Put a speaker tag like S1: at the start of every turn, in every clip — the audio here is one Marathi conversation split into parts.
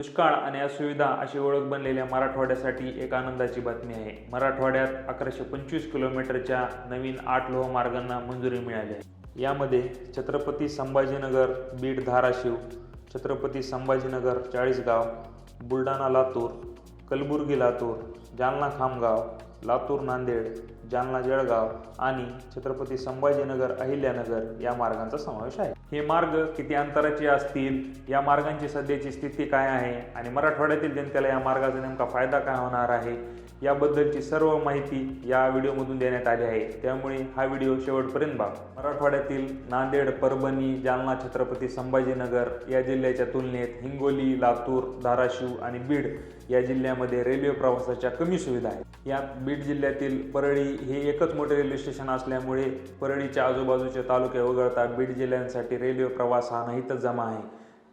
S1: दुष्काळ आणि असुविधा अशी ओळख बनलेल्या मराठवाड्यासाठी एक आनंदाची बातमी आहे. मराठवाड्यात अकराशे पंचवीस किलोमीटरच्या नवीन आठ लोहमार्गांना मंजुरी मिळाली आहे. यामध्ये छत्रपती संभाजीनगर बीड धाराशिव छत्रपती संभाजीनगर चाळीसगाव बुलढाणा लातूर कलबुर्गी लातूर जालना खामगाव लातूर नांदेड जालना जळगाव आणि छत्रपती संभाजीनगर अहिल्यानगर या मार्गांचा समावेश आहे. हे मार्ग किती अंतराचे असतील? या मार्गांची सध्याची स्थिती काय आहे? आणि मराठवाड्यातील जनतेला या मार्गाचा नेमका फायदा काय होणार आहे? याबद्दलची सर्व माहिती या व्हिडिओमधून देण्यात आली आहे. त्यामुळे हा व्हिडिओ शेवटपर्यंत बघा. मराठवाड्यातील नांदेड परभणी जालना छत्रपती संभाजीनगर या जिल्ह्याच्या तुलनेत हिंगोली लातूर धाराशिव आणि बीड या जिल्ह्यामध्ये रेल्वे प्रवासाच्या कमी सुविधा आहेत. यात बीड जिल्ह्यातील परळी हे एकच मोठे रेल्वे स्टेशन असल्यामुळे परळीच्या आजूबाजूचे तालुके वगळता बीड जिल्ह्यांसाठी रेल्वे प्रवास हा नाहीतच जमा आहे.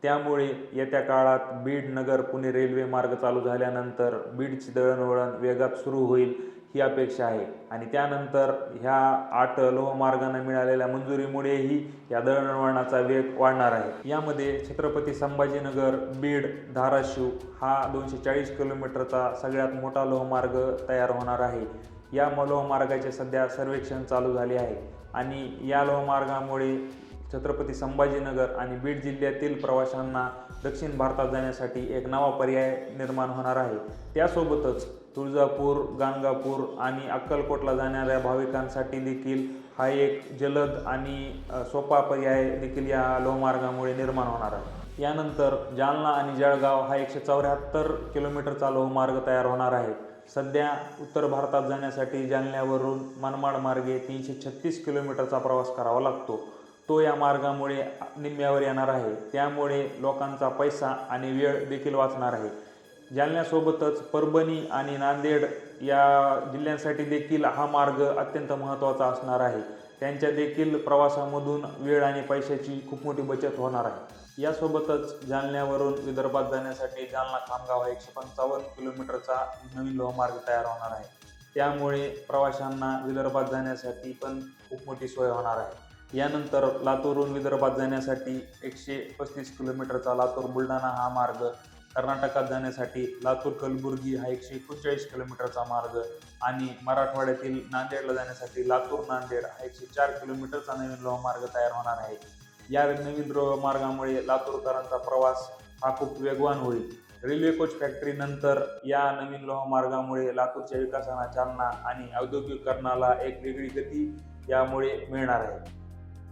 S1: त्यामुळे येत्या काळात बीड नगर पुणे रेल्वे मार्ग चालू झाल्यानंतर बीडची दळणवळण वेगात सुरू होईल ही अपेक्षा आहे. आणि त्यानंतर ह्या आठ लोहमार्गांना मिळालेल्या मंजुरीमुळेही या दळणवळणाचा वेग वाढणार आहे. यामध्ये छत्रपती संभाजीनगर बीड धाराशिव हा दोनशे चाळीस किलोमीटरचा सगळ्यात मोठा लोहमार्ग तयार होणार आहे. या लोहमार्गाचे सध्या सर्वेक्षण चालू झाले आहे. आणि या लोहमार्गामुळे छत्रपती संभाजीनगर आणि बीड जिल्ह्यातील प्रवाशांना दक्षिण भारतात जाण्यासाठी एक नवा पर्याय निर्माण होणार आहे. त्यासोबतच तुळजापूर गाणगापूर आणि अक्कलकोटला जाणाऱ्या भाविकांसाठी देखील हा एक जलद आणि सोपा पर्याय देखील या लोहमार्गामुळे निर्माण होणार आहे. यानंतर जालना आणि जळगाव हा एकशे चौऱ्याहत्तर किलोमीटरचा लोहमार्ग तयार होणार आहे. सध्या उत्तर भारतात जाण्यासाठी जालन्यावरून मनमाड मार्गे तीनशे छत्तीस किलोमीटरचा प्रवास करावा लागतो. तो या मार्गामुळे निम्म्यावर येणार आहे. त्यामुळे लोकांचा पैसा आणि वेळ देखील वाचणार आहे. जालन्यासोबतच परभणी आणि नांदेड या जिल्ह्यांसाठी देखील हा मार्ग अत्यंत महत्त्वाचा असणार आहे. त्यांच्या देखील प्रवासामधून वेळ आणि पैशाची खूप मोठी बचत होणार आहे. यासोबतच जालन्यावरून विदर्भात जाण्यासाठी जालना खामगाव हा एकशे पंचावन्न किलोमीटरचा नवीन लोहमार्ग तयार होणार आहे. त्यामुळे प्रवाशांना विदर्भात जाण्यासाठी पण खूप मोठी सोय होणार आहे. यानंतर लातूरहून विदर्भात जाण्यासाठी एकशे पस्तीस किलोमीटरचा लातूर बुलढाणा हा मार्ग कर्नाटकात जाण्यासाठी लातूर कलबुर्गी हा एकशे एकोणचाळीस किलोमीटरचा मार्ग आणि मराठवाड्यातील नांदेडला जाण्यासाठी लातूर नांदेड हा एकशे चार किलोमीटरचा नवीन लोहमार्ग तयार होणार आहे. या नवीन लोहमार्गामुळे लातूरकरांचा प्रवास हा खूप वेगवान होईल. रेल्वे कोच फॅक्टरी नंतर या नवीन लोहमार्गामुळे लातूरच्या विकासाला चालना आणि औद्योगिकरणाला एक वेगळी गती यामुळे मिळणार आहे.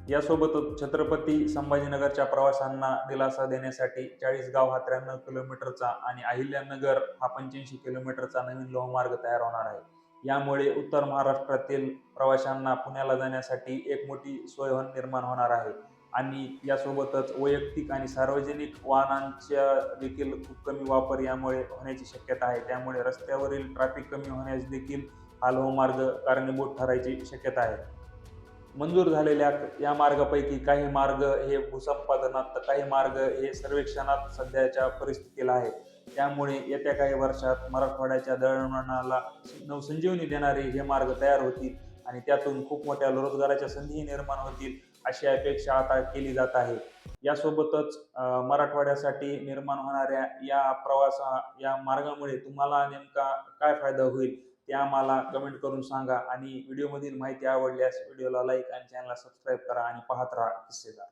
S1: यासोबतच छत्रपती संभाजीनगरच्या प्रवाशांना दिलासा देण्यासाठी चाळीसगाव हा त्र्याण्णव किलोमीटरचा आणि अहिल्यानगर हा पंच्याऐंशी किलोमीटरचा नवीन लोहमार्ग तयार होणार आहे. यामुळे उत्तर महाराष्ट्रातील प्रवाशांना पुण्याला जाण्यासाठी एक मोठी सोय निर्माण होणार आहे. आणि यासोबतच वैयक्तिक आणि सार्वजनिक वाहनांच्या देखील खूप कमी वापर यामुळे होण्याची शक्यता आहे. त्यामुळे रस्त्यावरील ट्रॅफिक कमी होण्यास देखील हा लोहमार्ग कारणीभूत ठरायची शक्यता आहे. मंजूर झालेल्या या मार्गापैकी काही मार्ग हे भूसंपादनात तर काही मार्ग हे सर्वेक्षणात सध्याच्या परिस्थितीला आहे. त्यामुळे येत्या काही वर्षात मराठवाड्याच्या दळणवळणाला नवसंजीवनी देणारे हे मार्ग तयार होतील आणि त्यातून खूप मोठ्या रोजगाराच्या संधीही निर्माण होतील अशी अपेक्षा आता केली जात आहे. यासोबतच मराठवाड्यासाठी निर्माण होणाऱ्या या प्रवासा या मार्गामुळे तुम्हाला नेमका काय फायदा होईल? ते आम्हाला कमेंट करून सांगा आणि व्हिडिओमधील माहिती आवडल्यास व्हिडिओला लाईक आणि चॅनलला सबस्क्राईब करा आणि पाहत राहा किस्सेदार.